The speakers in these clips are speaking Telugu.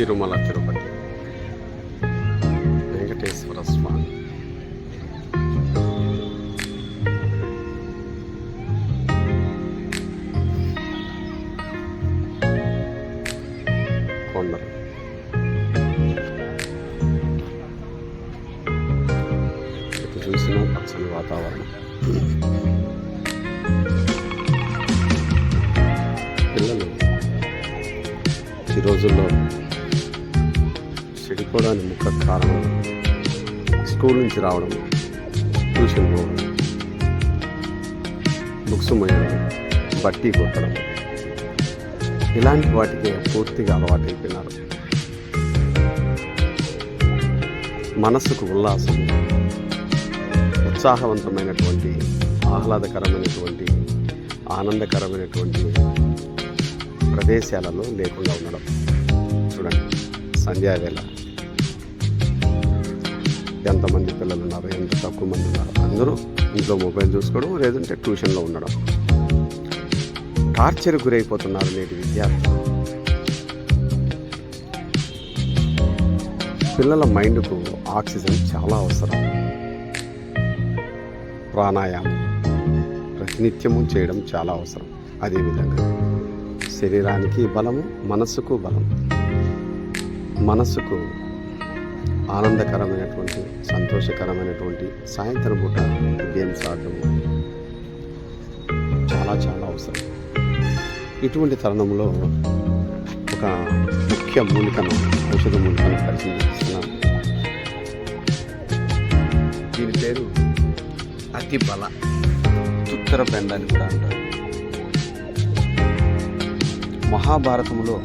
తిరుమల తిరుపతి వెంకటేశ్వర స్వామి. కొండలు. ఇటు చూసిన పచ్చని వాతావరణం. పిల్లలు. ఈ రోజుల్లో చదువుకోవడానికి ముఖ్య కారణం స్కూల్ నుంచి రావడం ట్యూషన్ పోవడం బుక్స్ మోయడం బట్టి కొట్టడం. ఇలాంటి వాటికి పూర్తిగా అలవాటైపోయినారు. మనస్సుకు ఉల్లాసం ఉత్సాహవంతమైనటువంటి ఆహ్లాదకరమైనటువంటి ఆనందకరమైనటువంటి ప్రదేశాలలో లేకుండా ఉండడం. చూడండి సంధ్యావేళ. ఎంతమంది పిల్లలు ఉన్నారు ఎంత తక్కువ మంది ఉన్నారు? అందరూ ఇంట్లో మొబైల్ చూసుకోవడం లేదంటే ట్యూషన్లో ఉండడం. టార్చర్ గురైపోతున్నారు నేటి విద్యార్థులు. పిల్లల మైండ్కు ఆక్సిజన్ చాలా అవసరం. ప్రాణాయామం ప్రతినిత్యము చేయడం చాలా అవసరం. అదేవిధంగా శరీరానికి బలము మనస్సుకు బలం. మనస్సుకు ఆనందకరమైనటువంటి సంతోషకరమైనటువంటి సాయంత్రం పూట గేమ్స్ ఆడటం చాలా చాలా అవసరం. ఇటువంటి తరుణంలో ఒక ముఖ్య మూలికను ఔషధ మూలికను పరిచయం చేస్తున్నాను దీని పేరు అతి బల ఉత్తర బెండ అని కూడా అంటారు. మహాభారతంలో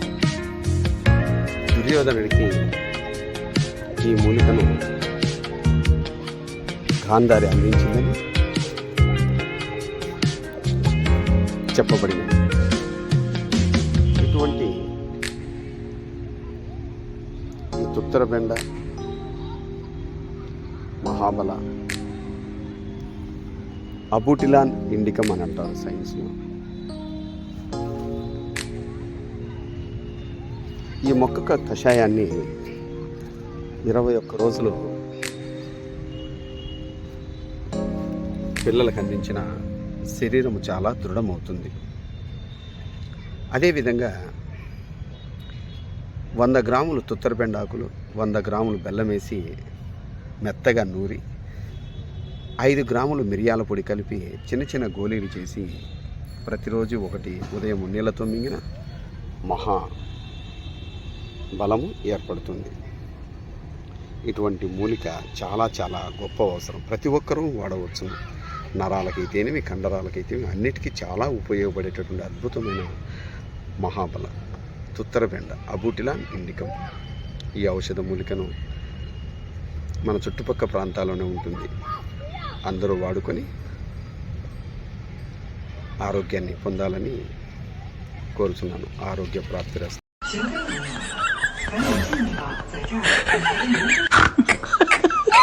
దుర్యోధనుడికి ఈ మూలికను గాంధారి అందించిందని చెప్పబడింది. ఇటువంటి ఈ తుత్తరబెండ మహాబల అబూటిలాన్ ఇండికం అని అంటారు సైన్స్లో ఈ మొక్క కషాయాన్ని ఇరవై ఒక్క రోజులు పిల్లలకు అందించిన శరీరం చాలా దృఢమవుతుంది. అదేవిధంగా వంద గ్రాములు తుత్తరబెండాకులు వంద గ్రాములు బెల్లం వేసి మెత్తగా నూరి ఐదు గ్రాములు మిరియాల పొడి కలిపి చిన్న చిన్న గోళీలు చేసి ప్రతిరోజు ఒకటి ఉదయం నీళ్ళతో మింగిన మహా బలము ఏర్పడుతుంది. ఇటువంటి మూలిక చాలా చాలా గొప్ప అవసరం. ప్రతి ఒక్కరూ వాడవచ్చు. నరాలకైతేనేమి కండరాలకైతేనేమి అన్నిటికీ చాలా ఉపయోగపడేటటువంటి అద్భుతమైన మహాబల. తుత్తరబెండ అబూటిలా ఇండికం. ఈ ఔషధ మూలికను మన చుట్టుపక్కల ప్రాంతాల్లోనే ఉంటుంది. అందరూ వాడుకొని ఆరోగ్యాన్ని పొందాలని కోరుతున్నాను ఆరోగ్య ప్రాప్తి